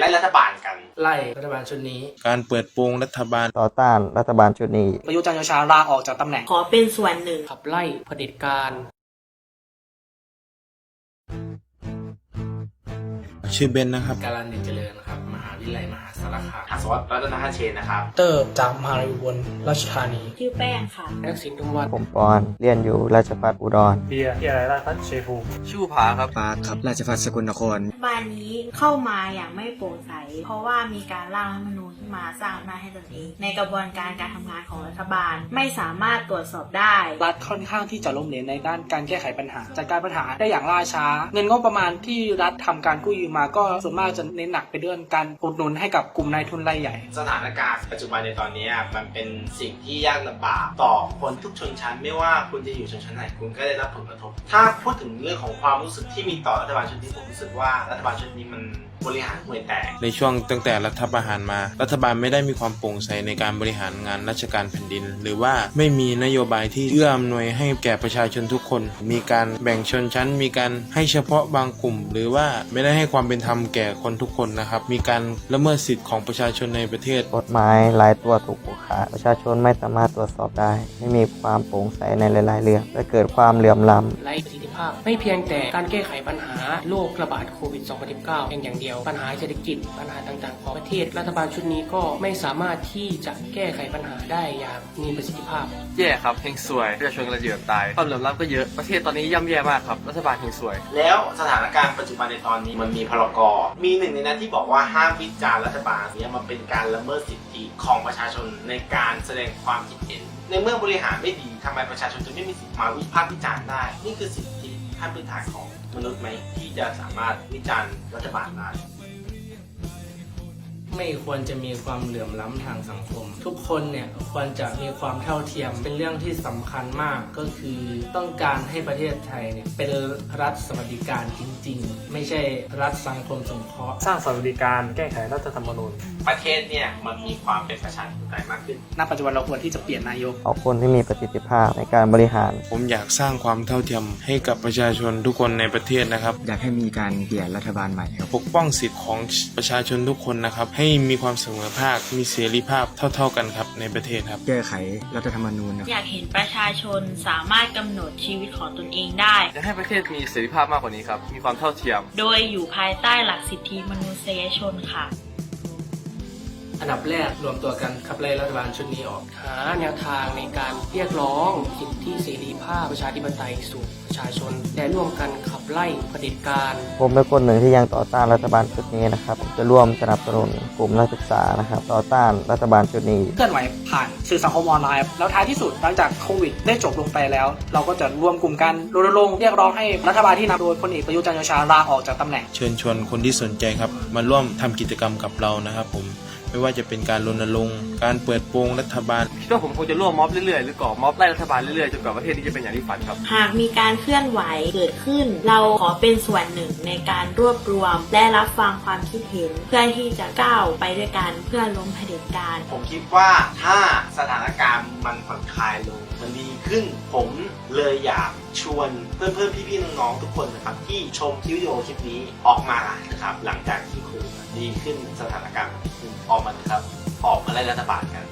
ไล่รัฐบาลกัน ไล่รัฐบาลชุดนี้ การเปิดโปงรัฐบาลต่อต้านรัฐบาลชุดนี้ ประยุทธ์จันทร์โอชาลาออกจากตำแหน่ง ขอเป็นส่วนหนึ่งขับไล่เผด็จการชื่อเบนนะครับ การันเดชเจริญนะครับมหา วิทยาลัยมหาสารคามอัศวัตรัตนเชนนะครับ เตอร์จากมหาวิทยาลัยอุบลราชธานีชื่อแป้งค่ะ นักศิลป์ทุมวันผมปอนเรียนอยู่ราชภัฏอุดรเบียร์ที่อะไรราชพัฒน์เชยภูมิชื่อผาครับปาร์คครับราชพัฒสกลนครบ้านนี้เข้ามาอย่างไม่โปร่งใส เพราะว่ามีการร่างรัฐธรรมนูญขึ้นมาสร้างอำนาจให้ตนเอง ในกระบวนการการทำงานของรัฐบาลไม่สามารถตรวจสอบได้ รัฐค่อนข้างที่จะล้มเหลวในด้านการแก้ไขปัญหา จัดการปัญหาได้อย่างล่าช้า เงินงบประมาณที่รัฐทำการกู้ยืมมาก็ส่วนมากจะเน้นหนักไปเรื่องการอุดหนุนให้กับกลุ่มนายทุนรายใหญ่ สถานการณ์ปัจจุบันในตอนนี้มันเป็นสิ่งที่ยากลำบากต่อคนทุกชนชั้น ไม่ว่าคุณจะอยู่ชนชั้นไหนคุณก็ได้รับผลกระทบ ถ้าพูดถึงเรื่องของความรู้สึกที่มีต่อรัฐบาลชุดนี้ผมรู้สึกว่ารัฐบาลชุดนี้มัน บริหารห่วยแตก ในช่วงตั้งแต่รัฐประหารมา รัฐบาลไม่ได้มีความโปร่งใสในการบริหารงานราชการแผ่นดิน หรือว่าไม่มีนโยบายที่เอื้ออำนวยให้แก่ประชาชนทุกคน มีการแบ่งชนชั้น มีการให้เฉพาะบางกลุ่ม หรือว่าไม่ได้ให้ความเป็นธรรมแก่คนทุกคนนะครับ มีการละเมิดสิทธิ์ของประชาชนในประเทศ กฎหมายหลายตัวถูกผูกขาดประชาชนไม่สามารถตรวจสอบได้ ไม่มีความโปร่งใสในหลาย ๆ เรื่องและเกิดความเหลื่อมล้ำไร้ประสิทธิภาพ ไม่เพียงแต่การแก้ไขปัญหาโรคระบาดโควิด 2019 เพียงอย่างเดียวปัญหาเศรษฐกิจปัญหาต่างๆ ของประเทศรัฐบาลชุดนี้ก็ไม่สามารถที่จะแก้ไขปัญหาได้อย่างมีประสิทธิภาพ แย่ครับเฮงสวยประชาชนกำลังจะเดือดตายความเหลื่อมล้ำก็เยอะประเทศตอนนี้ย่ำแย่มากครับรัฐบาลเฮงสวย แล้วสถานการณ์ปัจจุบันในตอนนี้มันมีพรกมีหนึ่งในนั้นที่บอกว่าห้ามวิจารณ์รัฐบาลเนี่ยมันเป็นการละเมิดสิทธิของประชาชนในการแสดงความคิดเห็นในเมื่อบริหารไม่ดีทำไมประชาชนจะไม่มีสิทธิ์มาวิพากษ์วิจารณ์ได้ นี่คือสิทธิ ขั้นพื้นฐานของมนุษย์ไหมที่จะสามารถวิจารณ์รัฐบาลได้ ไม่ควรจะมีความเหลื่อมล้ำทางสังคม ทุกคนเนี่ยควรจะมีความเท่าเทียมเป็นเรื่องที่สำคัญมากก็คือต้องการให้ประเทศไทยเนี่ยเป็นรัฐสวัสดิการจริง ๆ ไม่ใช่รัฐสังคมสงเคราะห์สร้างสวัสดิการแก้ไขรัฐธรรมนูญประเทศเนี่ยมันมีความเป็นประชาธิปไตยมากขึ้นณปัจจุบันเราควรที่จะเปลี่ยนนายกเอาคนที่มีประสิทธิภาพในการบริหาร ผมอยากสร้างความเท่าเทียมให้กับประชาชนทุกคนในประเทศนะครับ อยากให้มีการเปลี่ยนรัฐบาลใหม่ครับปกป้องสิทธิ์ของประชาชนทุกคนนะครับให้มีความเสมอภาค มีเสรีภาพเท่า ๆกันครับในประเทศครับ แก้ไขรัฐธรรมนูญครับอยากเห็นประชาชนสามารถกำหนดชีวิตของตนเองได้อยากให้ประเทศมีเสรีภาพมากกว่านี้ครับ มีความเท่าเทียม โดยอยู่ภายใต้หลักสิทธิมนุษยชนค่ะ อันดับแรกรวมตัวกันขับไล่รัฐบาลชุดนี้ออก หาแนวทางในการเรียกร้องสิทธิเสรีภาพประชาธิปไตยสู่ประชาชนและร่วมกันขับไล่เผด็จการผมเป็นคนหนึ่งที่ยังต่อต้านรัฐบาลชุดนี้นะครับผมจะร่วมสนับสนุนกลุ่มนักศึกษานะครับต่อต้านรัฐบาลชุดนี้เคลื่อนไหวผ่านสื่อสังคมออนไลน์แล้วท้ายที่สุดหลังจากโควิดได้จบลงไปแล้ว เราก็จะรวมกลุ่มกันรณรงค์เรียกร้องให้รัฐบาลที่นำโดยพลเอกประยุทธ์จันทร์โอชาลาออกจากตำแหน่งเชิญชวนคนที่สนใจครับมาร่วมทำกิจกรรมกับเรานะครับผมไม่ว่าจะเป็นการรณรงค์การเปิดโปงรัฐบาลคิดว่าผมคงจะร่วมม็อบเรื่อยๆหรือก่อม็อบไล่รัฐบาลเรื่อยๆจนกว่าประเทศนี้จะเป็นอย่างที่ฝันครับ หากมีการเคลื่อนไหวเกิดขึ้น เราขอเป็นส่วนหนึ่งในการรวบรวม และรับฟังความคิดเห็น เพื่อที่จะก้าวไปด้วยกันเพื่อล้มเผด็จการ ผมคิดว่าถ้าสถานการณ์มันผ่อนคลายลงมันดีขึ้นผมเลยอยากชวนเพื่อนๆพี่ๆน้องๆทุกคนนะครับที่ชมคลิปวิดีโอคลิปนี้ออกมานะครับหลังจากที่โควิ ดีขึ้นสถานการณ์ดีขึ้นออกมาครับออกมาไล่รัฐบาลกัน